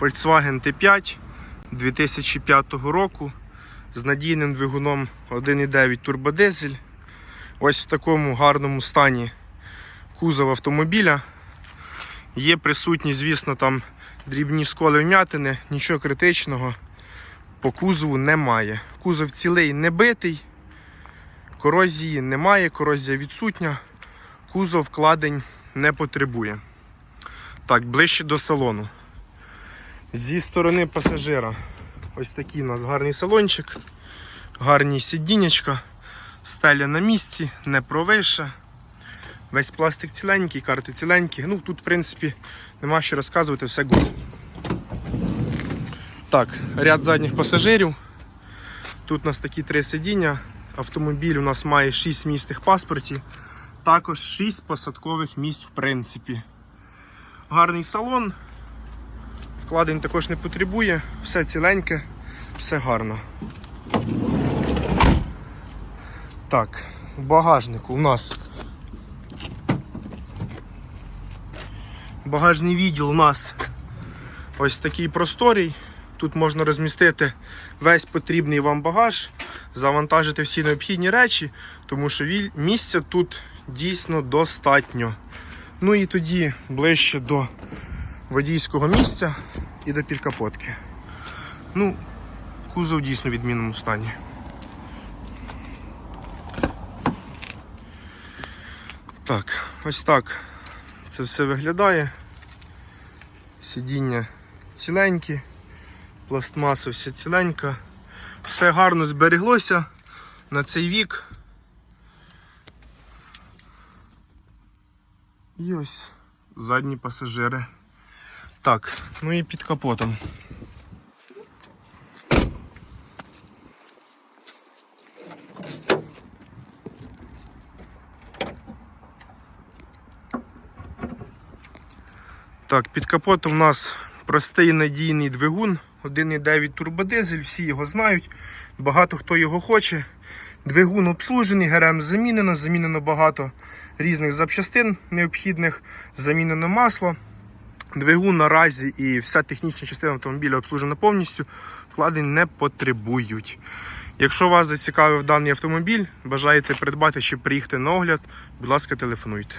Volkswagen T5 2005 року з надійним двигуном 1,9 турбодизель. Ось в такому гарному стані кузов автомобіля. Є присутні, звісно, там дрібні сколи вмятини, нічого критичного по кузову немає. Кузов цілий не битий, корозії немає, корозія відсутня, кузов вкладень не потребує. Так, ближче до салону. Зі сторони пасажира ось такий у нас гарний салончик, гарні сидіннячка, стеля на місці, не провиша. Весь пластик ціленький, карти ціленькі. Ну тут, в принципі, нема що розказувати, все гуд. Так, ряд задніх пасажирів. Тут у нас такі три сидіння. Автомобіль у нас має 6 місць в паспорті, також 6 посадкових місць, в принципі. Гарний салон. Вкладень також не потребує, все ціленьке, все гарно. Так, в багажнику у нас багажний відділ у нас ось такий просторий. Тут можна розмістити весь потрібний вам багаж, завантажити всі необхідні речі, тому що місця тут дійсно достатньо. Ну і тоді ближче до водійського місця і до підкапотки. Ну, кузов дійсно в відмінному стані. Так, ось так це все виглядає. Сидіння ціленькі, пластмаса вся ціленька. Все гарно збереглося на цей вік. І ось задні пасажири. Так, ну і під капотом. Так, під капотом у нас простий надійний двигун, 1,9 турбодизель, всі його знають, багато хто його хоче. Двигун обслужений, ГРМ замінено, замінено багато різних запчастин необхідних, замінено масло. Двигун наразі і вся технічна частина автомобіля обслужена повністю, вкладень не потребують. Якщо вас зацікавив даний автомобіль, бажаєте придбати чи приїхати на огляд, будь ласка, телефонуйте.